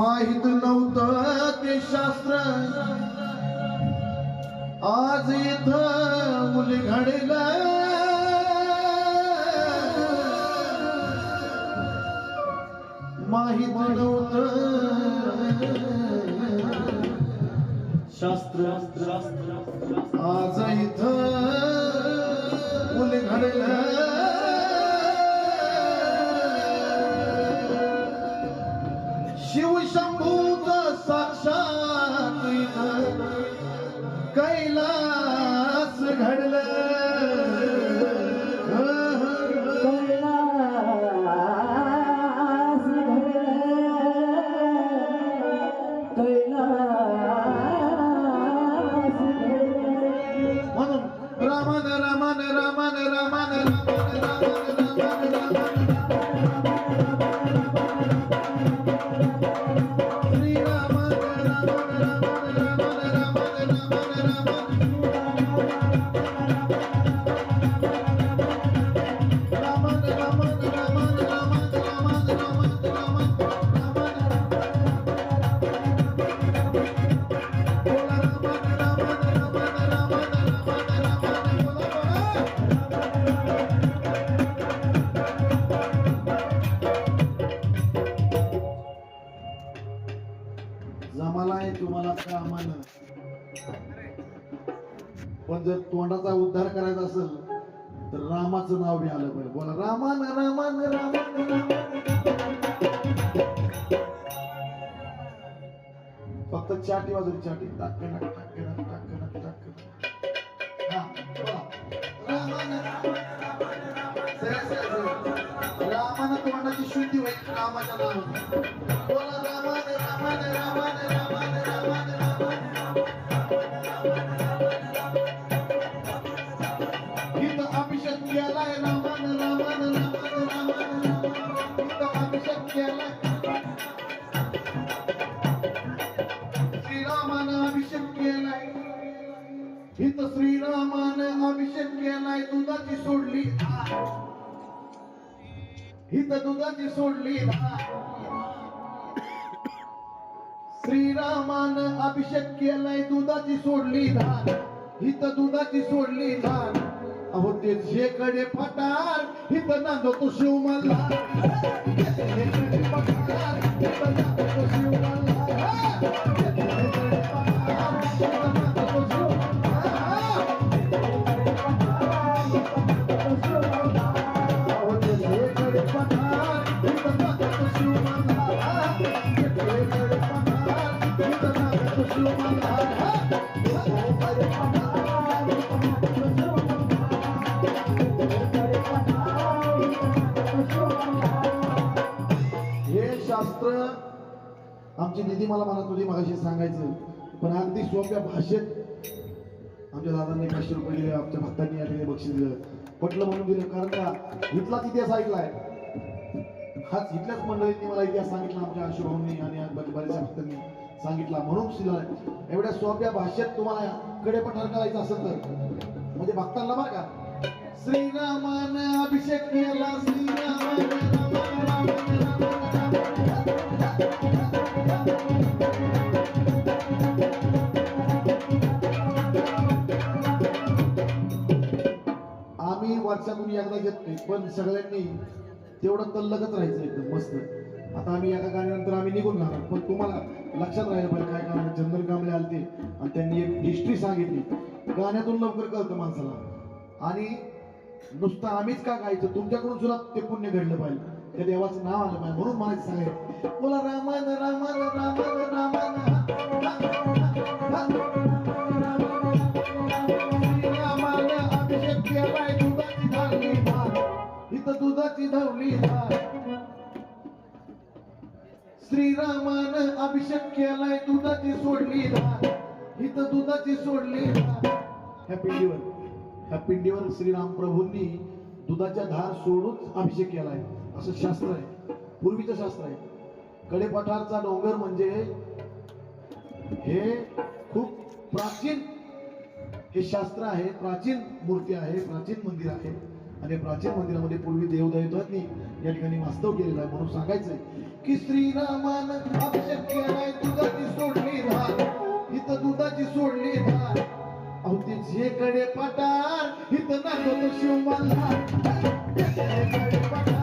माहीत नव्हतं ते शास्त्र. आज इथं मुली घडलं. माहीत नव्हतं. शास्त्र आज इथं मुली कैलास घडलं. पण जर तोंडाचा उद्धार करायचा असेल तर रामाचं नाव बी आलं पाहिजे. बोला रामान रामान रामान फक्त चाटी वाजवली चाटी. टाक टाक टाक टाक टाक रामान रामानं तोंडाची शुद्धी होईल रामाच्या नावाने. बोला रामान रामान रामान. दुधाची सोडली श्रीरामान अभिषेक केलाय दुधाची सोडली धान हित दुधाची सोडली धान अहो ते शेकडे फटार हित नांदो तो शिव मला शेकडे फटार हित नांदो तो शिव मला मला मला तुझी माझ्याशी सांगायचं पण अगदी सोप्या भाषेत आमच्या दादांनी पाचशे रुपये दिले आमच्या भक्तांनी या ठिकाणी बक्षीस दिलं. पटलं म्हणून दिलं कारण का इथलाच इतिहास ऐकलाय. हाच इथल्याच मंडळींनी मला इतिहास सांगितला आमच्या आशुभाऊंनी आणि बाकी बऱ्याचशा भक्तांनी सांगितला. म्हणून शिकलाय एवढ्या सोप्या भाषेत तुम्हाला कडे पठार करायचं असेल तर म्हणजे भक्तांना बरं का श्रीरामान अभिषेक केला तेवढं तल्लगच राहायचं एकदम मस्त. आता आम्ही एका गाण्यानंतर आम्ही निघून जाणार. पण तुम्हाला लक्षात राहिलं पाहिजे काय कारण चंदन कांबळे आलते आणि त्यांनी एक हिस्ट्री सांगितली. गाण्यातून लवकर कळतं माणसाला. आणि नुसतं आम्हीच का गायचं? तुमच्याकडून सुद्धा ते पुण्य घडलं पाहिजे. त्या देवाचं नाव आलं पाहिजे. म्हणून मला सांगायचं बोला रामान रामान रामान रामान धवली श्रीरामान अभिषेक केलाय दुधाची सोडली धार इथं दुधाची सोडली ह्या पिंडीवर ह्या पिंडीवर श्रीराम प्रभूंनी दुधाच्या धार सोडून अभिषेक केलाय. असं शास्त्र आहे. पूर्वीचं शास्त्र आहे. कडेपठारचा डोंगर म्हणजे हे खूप प्राचीन हे शास्त्र आहे प्राचीन मूर्ती आहे प्राचीन मंदिर आहे. आणि प्राचीन मंदिरामध्ये पूर्वी देवदैवतांनी या ठिकाणी वास्तव केलेलं आहे म्हणून सांगायचंय की श्रीरामान अभिषेक केलाय दुधाची सोडली धार. इथं दुधाची सोडली धार. अहो ते झेकडे पटार इथं नाचतो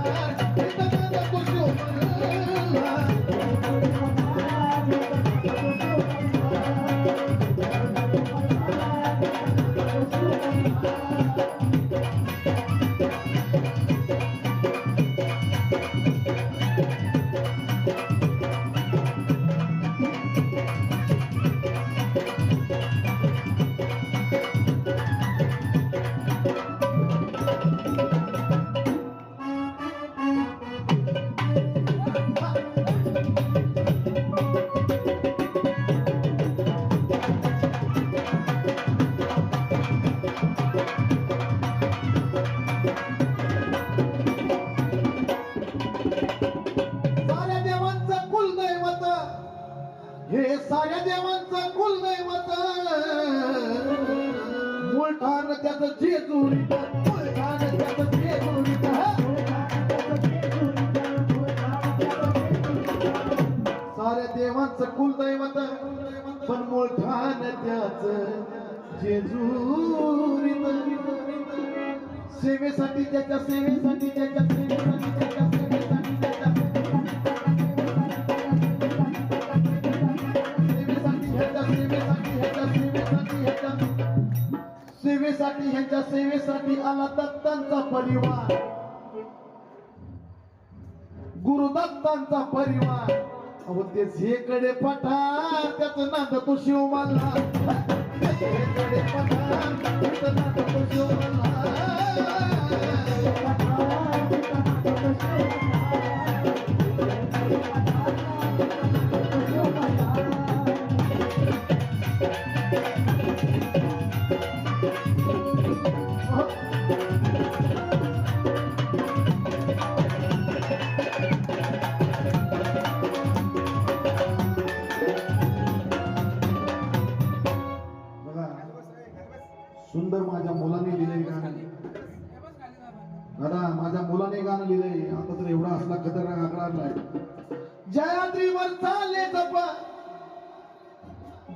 हे साऱ्या देवांचं कुलदैवत. मुळठाण त्याचं जेजुरीत मुळठाण त्याचं जेजुरीत साऱ्या देवांचं कुलदैवत पण मुळठाण त्याच जेजुरी सेवेसाठी त्याच्या सेवेसाठी त्याच्या सेवेसाठी त्याच्या सेवेसाठी सेवेसाठी सेवेसाठी आला दत्तांचा परिवार. गुरुदत्तांचा परिवार. अहो ते झेकडे पठार त्याच नाद तो शिव मानला झेकडे पठार त्याच नाद तो शिव मानला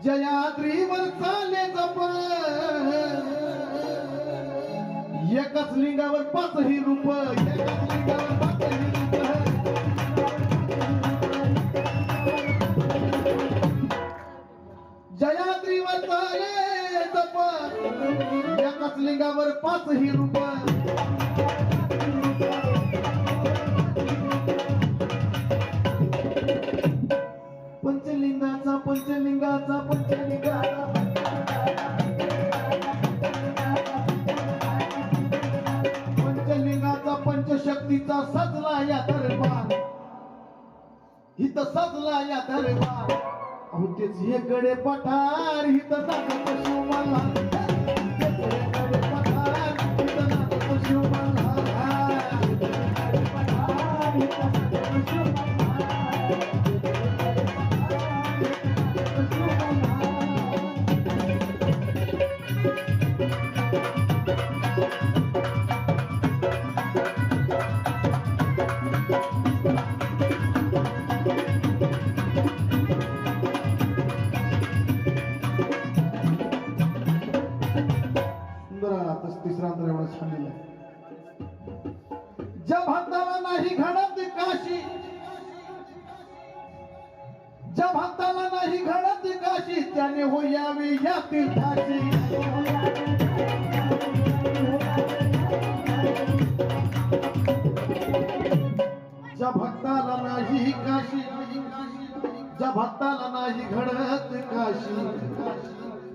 जयाद्रीवर चाले जपण. एकच लिंगावर पाचही रूप. एकाच लिंगावर पाचही रूप. जयाद्रीवर चाले जपण. एकच लिंगावर पाचही रूप. तेच हे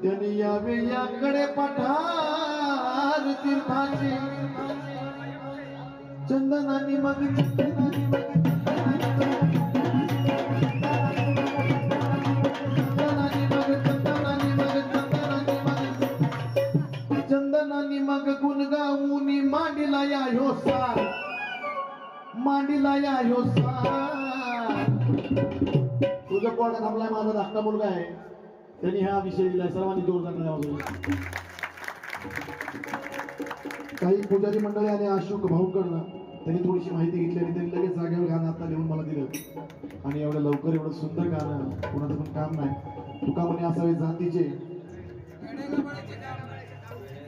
त्यांनी यावे याकडे पठार तीर्थाची. चंदनानी मग चंदनानी मग चंदनानी मांडीला या ह्यो सार. मांडीला या ह्यो सार. तुझं पोटात थांबलाय माझा धाकटा मुलगा आहे. त्यांनी हा विषय दिलाय सर्वांनी जोरदार नाव काही पुजारी मंडळी आणि अशोक भाऊकडनं त्यांनी थोडीशी माहिती घेतली आणि त्यांनी लगेच जागेवर गाणं आता लिहून मला दिलं. आणि एवढं लवकर एवढं सुंदर गाणं कोणाचं पण काम नाही. तुका म्हणे असावे जातीचे.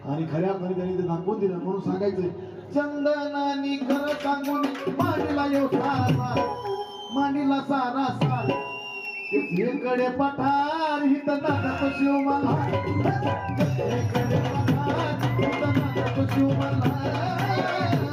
आणि खऱ्या अर्थाने त्यांनी ते दाखवून दिलं. म्हणून सांगायचंय चंदनानी खरं सांगून मांडीला येऊ सारा. मांडीला सारा. इकडे पठार हित नाटक शिव मला इकडे पठार हित नाटक शिव मला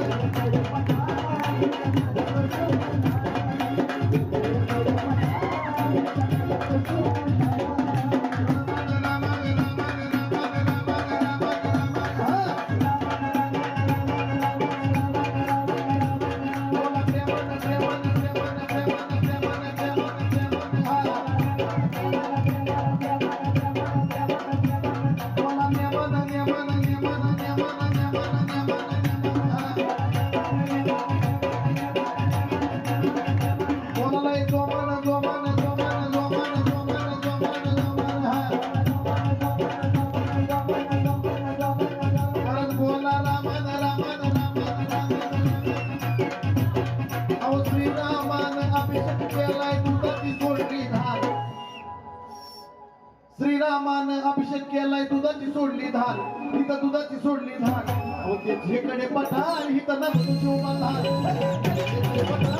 सोडली धार. इथं दुधाची सोडली धार. होते झेकडे पठार हिथं नसतो शिव मल्हार